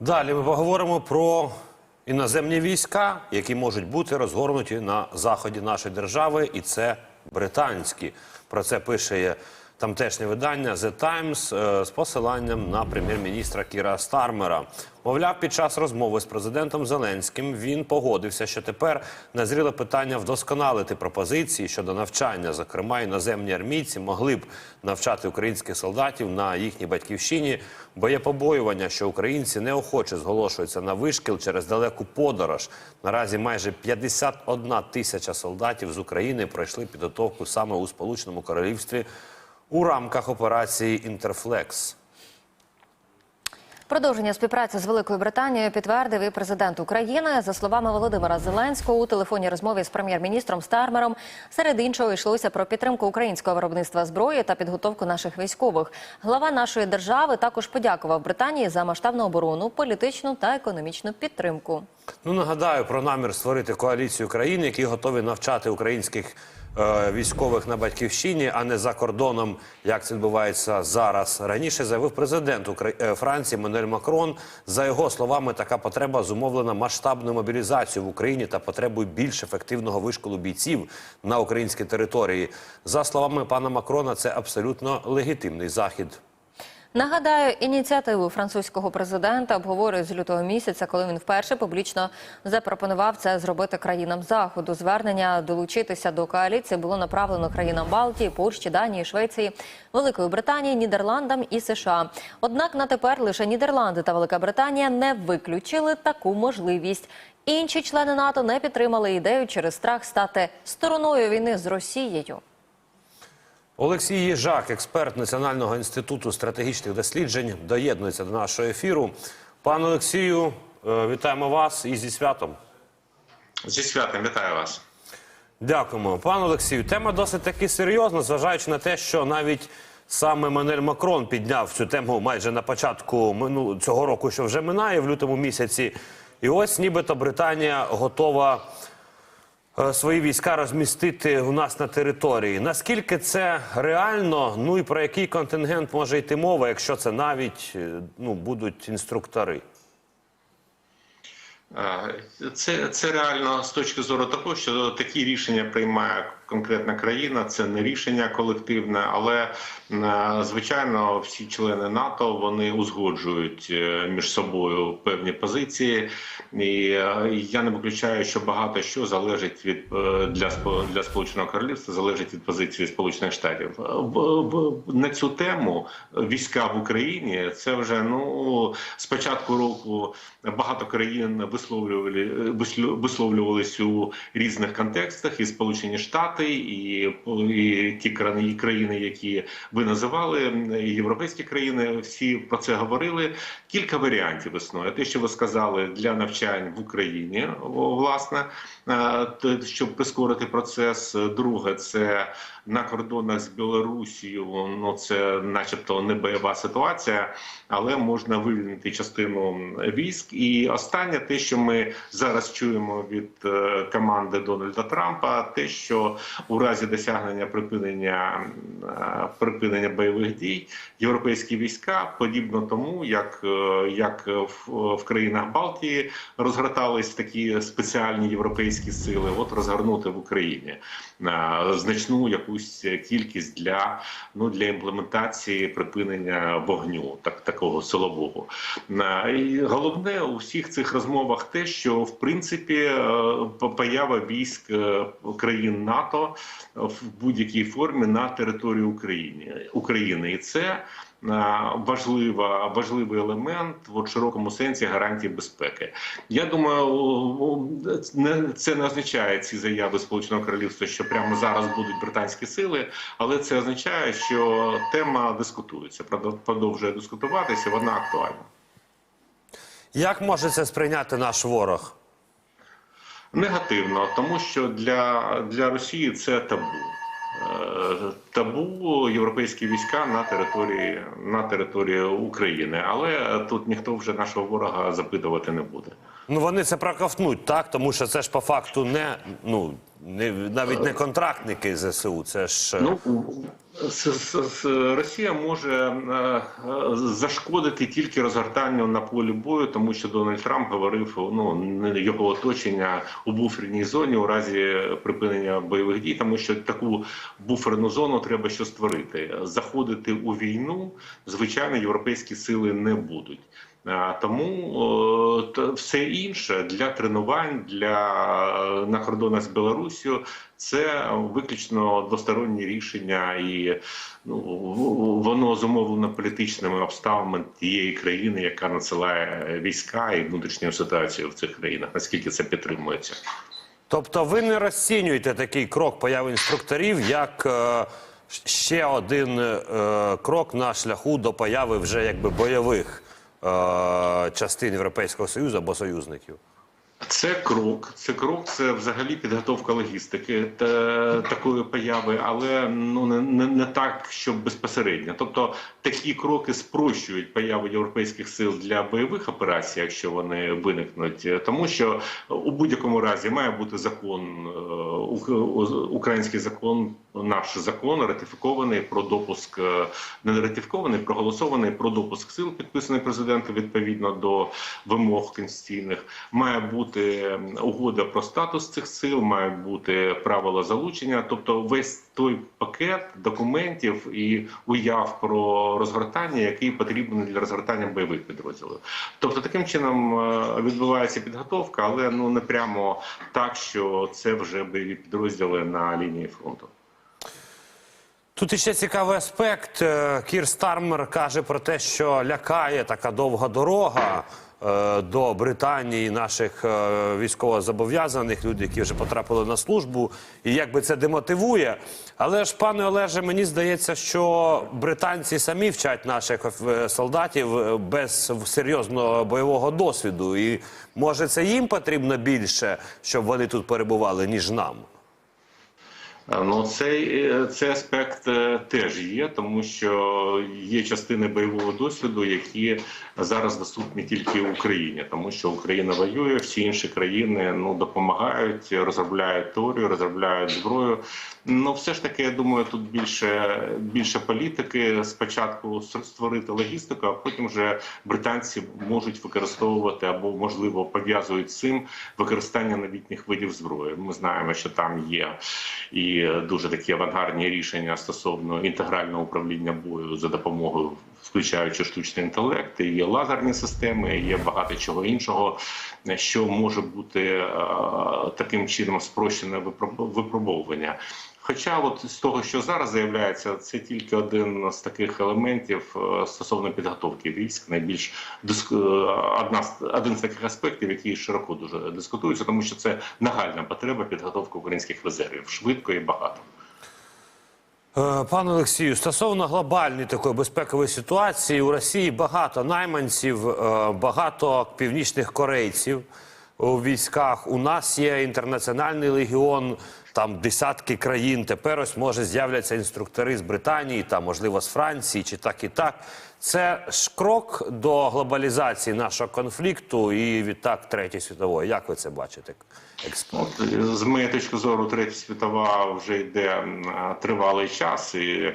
Далі ми поговоримо про іноземні війська, які можуть бути розгорнуті на заході нашої держави, і це британські. Про це пише тамтешнє видання The Times е, з посиланням на прем'єр-міністра Кіра Стармера. Мовляв, під час розмови з президентом Зеленським він погодився, що тепер назріло питання вдосконалити пропозиції щодо навчання. Зокрема, іноземні армійці могли б навчати українських солдатів на їхній батьківщині, бо є побоювання, що українці неохоче зголошуються на вишкіл через далеку подорож. Наразі майже 51 тисяча солдатів з України пройшли підготовку саме у Сполученому Королівстві у рамках операції Інтерфлекс. Продовження співпраці з Великою Британією підтвердив і президент України. За словами Володимира Зеленського, у телефонній розмові з прем'єр-міністром Стармером серед іншого йшлося про підтримку українського виробництва зброї та підготовку наших військових. Глава нашої держави також подякував Британії за масштабну оборону, політичну та економічну підтримку. Ну нагадаю про намір створити коаліцію країн, які готові навчати українських військових на батьківщині, а не за кордоном, як це відбувається зараз. Раніше заявив президент е, Франції Мануель Макрон. За його словами, така потреба зумовлена масштабною мобілізацією в Україні та потребою більш ефективного вишколу бійців на українській території. За словами пана Макрона, це абсолютно легітимний захід. Нагадаю, ініціативу французького президента обговорюють з лютого місяця, коли він вперше публічно запропонував це зробити країнам заходу. Звернення долучитися до коаліції було направлено країнам Балтії, Польщі, Данії, Швеції, Великої Британії, Нідерландам і США. Однак на тепер лише Нідерланди та Велика Британія не виключили таку можливість. Інші члени НАТО не підтримали ідею через страх стати стороною війни з Росією. Олексій Їжак, експерт Національного інституту стратегічних досліджень, доєднується до нашого ефіру. Пане Олексію, е, вітаємо вас і зі святом. Зі святом вітаю вас. Дякуємо, пане Олексію. Тема досить таки серйозна, зважаючи на те, що навіть саме Манель Макрон підняв цю тему майже на початку мину... цього року, що вже минає в лютому місяці. І ось нібито Британія готова свої війська розмістити у нас на території. Наскільки це реально? Ну і про який контингент може йти мова, якщо це навіть е, ну, будуть інструктори? Е, Це, це реально з точки зору того, що такі рішення приймає конкретна країна. Це не рішення колективне, але е, звичайно, всі члени НАТО вони узгоджують е, між собою певні позиції, і е, я не виключаю, що багато що залежить від для для сполученого королівства, залежить від позиції Сполучених Штатів. На цю тему війська в Україні це вже ну з початку року багато країн висловлювали висловлювались у різних контекстах, і Сполучені Штати, і, і ті країни, які ви називали, і європейські країни, всі про це говорили. Кілька варіантів існує. Те, що ви сказали, для навчань в Україні, власне, е, щоб прискорити процес. Друге, це на кордонах з Білорусією. Ну це, начебто, не бойова ситуація, але можна вивільнити частину військ. І останнє, те, що ми зараз чуємо від е, команди Дональда Трампа, те, що у разі досягнення припинення е, припинення бойових дій європейські війська, подібно тому, як, е, як в, в країнах Балтії розгортались такі спеціальні європейські сили, от розгорнути в Україні е, значну якусь кількість для ну для імплементації припинення вогню, так такого силового. І головне у всіх цих розмовах те, що в принципі поява військ країн НАТО в будь-якій формі на території України України, і це е, важлива важливий елемент в широкому сенсі гарантії безпеки. Я думаю, це не означає ці заяви Сполученого Королівства, що прямо зараз будуть британські сили, але це означає, що тема дискутується, продовжує дискутуватися. Вона актуальна. Як може це сприйняти наш ворог? Негативно, тому що для, для Росії це табу. Е, Табу європейські війська на території на території України, але тут ніхто вже нашого ворога запитувати не буде. Ну вони це проковтнуть, так? Тому що це ж по факту не ну не, навіть не контрактники ЗСУ, це ж е, Ну с- с- с- Росія може е, е, зашкодити тільки розгортанню на полі бою, тому що Дональд Трамп говорив ну його оточення у буферній зоні у разі припинення бойових дій, тому що таку буферну зону треба що створити. Заходити у війну, звичайно, європейські сили не будуть. А, Тому о, все інше для тренувань для на кордонах з Білоруссю це виключно двосторонні рішення, і ну воно зумовлено політичними обставинами тієї країни, яка надсилає війська і внутрішню ситуацію в цих країнах. Наскільки це підтримується? Тобто ви не розцінюєте такий крок появи інструкторів як е, ще один е, крок на шляху до появи вже якби бойових е, частин Європейського Союзу або союзників? Це крок, це крок, це взагалі підготовка логістики та такої появи, але ну не, не, не так, щоб безпосередньо. Тобто такі кроки спрощують появу європейських сил для бойових операцій, якщо вони виникнуть, тому що у будь-якому разі має бути закон, е, ук- український закон, наш закон ратифікований про допуск, е, не ратифікований, проголосований про допуск сил, підписаний президентом відповідно до вимог конституційних. Має бути угода про статус цих сил, має бути правила залучення, тобто весь той пакет документів і уяв про розгортання, який потрібен для розгортання бойових підрозділів. Тобто таким чином е, відбувається підготовка, але ну не прямо так, що це вже бойові підрозділи на лінії фронту. Тут іще цікавий аспект. Е, Кір Стармер каже про те, що лякає така довга дорога до Британії наших е, військовозобов'язаних людей, які вже потрапили на службу, і якби це демотивує. Але ж, пане Олеже, мені здається, що британці самі вчать наших е, солдатів е, без серйозного бойового досвіду. І може це їм потрібно більше, щоб вони тут перебували, ніж нам. Ну, цей, е, цей аспект е, теж є, тому що є частини бойового досвіду, які зараз доступні тільки Україні, тому що Україна воює, всі інші країни ну допомагають, розробляють теорію, розробляють зброю. Ну, все ж таки, я думаю, тут більше більше політики. Спочатку створити логістику, а потім вже британці можуть використовувати або можливо пов'язують цим використання новітніх видів зброї. Ми знаємо, що там є і дуже такі авангардні рішення стосовно інтегрального управління бою за допомогою, включаючи штучний інтелект, і є лазерні системи, є багато чого іншого, що може бути е, таким чином спрощене випробовування. Хоча, от з того, що зараз заявляється, це тільки один з таких елементів е, стосовно підготовки військ. Найбільш диск... е, одна один з таких аспектів, які широко дуже дискутуються, тому що це нагальна потреба підготовки українських резервів швидко і багато. Е, Пане Олексію, стосовно глобальної такої безпекової ситуації, у Росії багато найманців, багато північних корейців у військах. У нас є інтернаціональний легіон, там десятки країн. Тепер ось може з'являться інструктори з Британії, там можливо з Франції, чи так і так. Це ж крок до глобалізації нашого конфлікту і відтак третьої світової. Як ви це бачите, експерт? От, з моєї точки зору, третя світова вже йде тривалий час, і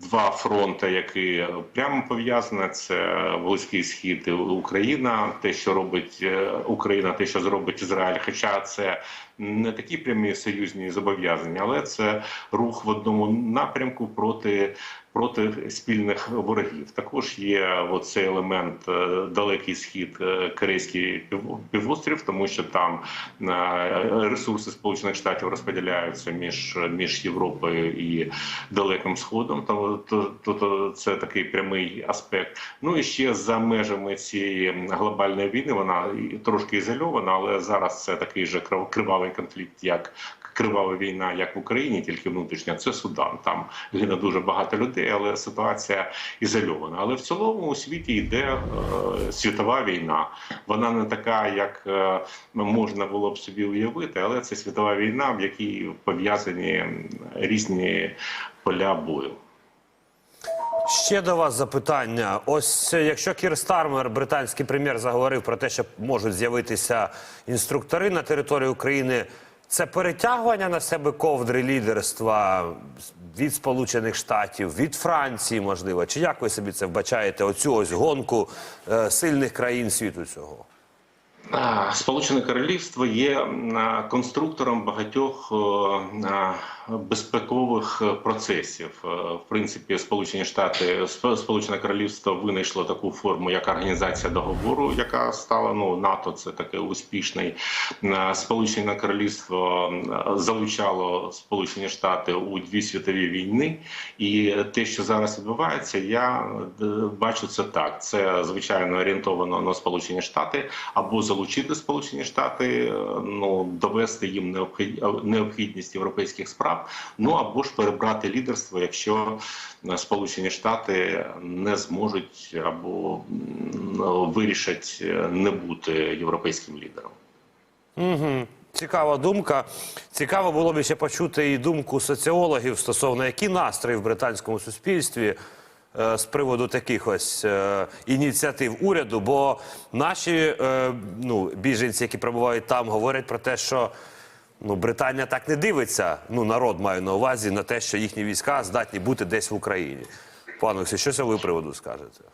два фронти, які прямо пов'язані, це близький схід і Україна, те, що робить е, Україна, те, що зробить Ізраїль. Хоча це не такі прямі союзні зобов'язання, але це рух в одному напрямку проти. Проти спільних ворогів також є оцей елемент е, далекий схід, е, корейський півострів, тому що там е, ресурси Сполучених Штатів розподіляються між між Європою і Далеким Сходом. То, то, то, то це такий прямий аспект. Ну і ще за межами цієї глобальної війни вона трошки ізольована, але зараз це такий же кривавий конфлікт, як кривава війна, як в Україні, тільки внутрішня. Це Судан. Там гине дуже багато людей, але ситуація ізольована. Але в цілому у світі йде е, світова війна. Вона не така, як е, можна було б собі уявити, але це світова війна, в якій пов'язані різні поля бою. Ще до вас запитання. Ось е, якщо Кір Стармер, британський прем'єр, заговорив про те, що можуть з'явитися інструктори на території України. Це перетягування на себе ковдри лідерства від Сполучених Штатів, від Франції, можливо. Чи як ви собі це вбачаєте? Оцю ось гонку е, сильних країн світу цього? Сполучене Королівство є конструктором багатьох безпекових е, процесів. Е, В принципі, Сполучені Штати Сп- Сполучене Королівство винайшло таку форму, як організація договору, яка стала ну НАТО. Це таке успішний А, Сполучене Королівство залучало Сполучені Штати у дві світові війни, і те, що зараз відбувається, я е, бачу це так. Це звичайно орієнтовано на Сполучені Штати або залучити Сполучені Штати, е, ну довести їм необхід- необхідність європейських справ. Ну або ж перебрати лідерство, якщо е, Сполучені Штати не зможуть або вирішать е, не бути європейським лідером. Угу. Цікава думка. Цікаво було б ще почути і думку соціологів стосовно які настрої в британському суспільстві е, з приводу таких ось е, ініціатив уряду. Бо наші е, ну, біженці, які перебувають там, говорять про те, що ну, Британія так не дивиться. Ну, народ має на увазі на те, що їхні війська здатні бути десь в Україні. Пане Олексій, що з цього приводу скажете?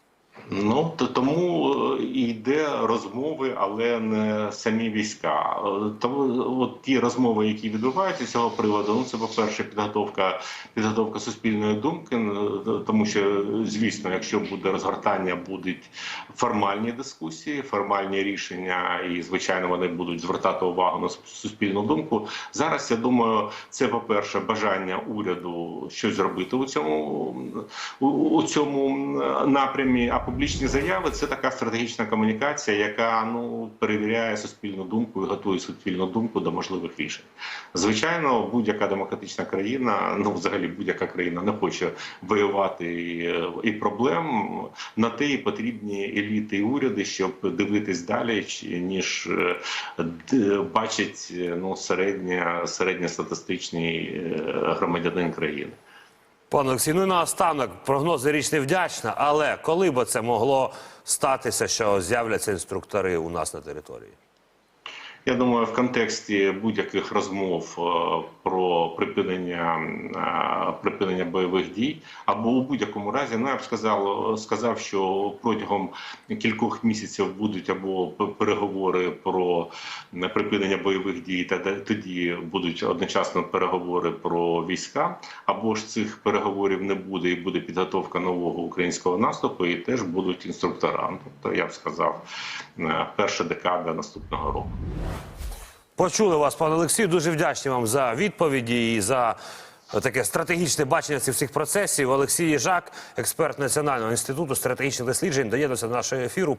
Ну то тому е, йде розмови, але не самі війська. Е, Тому от ті розмови, які відбуваються з цього приводу, ну це по перше, підготовка підготовка суспільної думки. е, Тому що, звісно, якщо буде розгортання, будуть формальні дискусії, формальні рішення, і звичайно вони будуть звертати увагу на суспільну думку. Зараз я думаю, це по перше бажання уряду щось зробити у цьому у, у цьому напрямі. Публічні заяви це така стратегічна комунікація, яка ну перевіряє суспільну думку і готує суспільну думку до можливих рішень. Звичайно, будь-яка демократична країна, ну взагалі будь-яка країна не хоче воювати і, і проблем на те і потрібні еліти і уряди, щоб дивитись далі, ніж е, бачить ну середня середньостатистичний е, громадянин країни. Пане Олексій, ну і наостанок прогнози річ не вдячна, але коли б це могло статися, що з'являться інструктори у нас на території? Я думаю, в контексті будь-яких розмов е, про припинення е, припинення бойових дій, або у будь-якому разі, ну я б сказав, сказав, що протягом кількох місяців будуть або переговори про е, припинення бойових дій, та тоді будуть одночасно переговори про війська, або ж цих переговорів не буде, і буде підготовка нового українського наступу, і теж будуть інструктора. Тобто я б сказав, перша декада наступного року. Почули вас, пане Олексію. Дуже вдячні вам за відповіді і за таке стратегічне бачення цих всіх процесів. Олексій Єжак, експерт Національного інституту стратегічних досліджень, доєднався до нашого ефіру.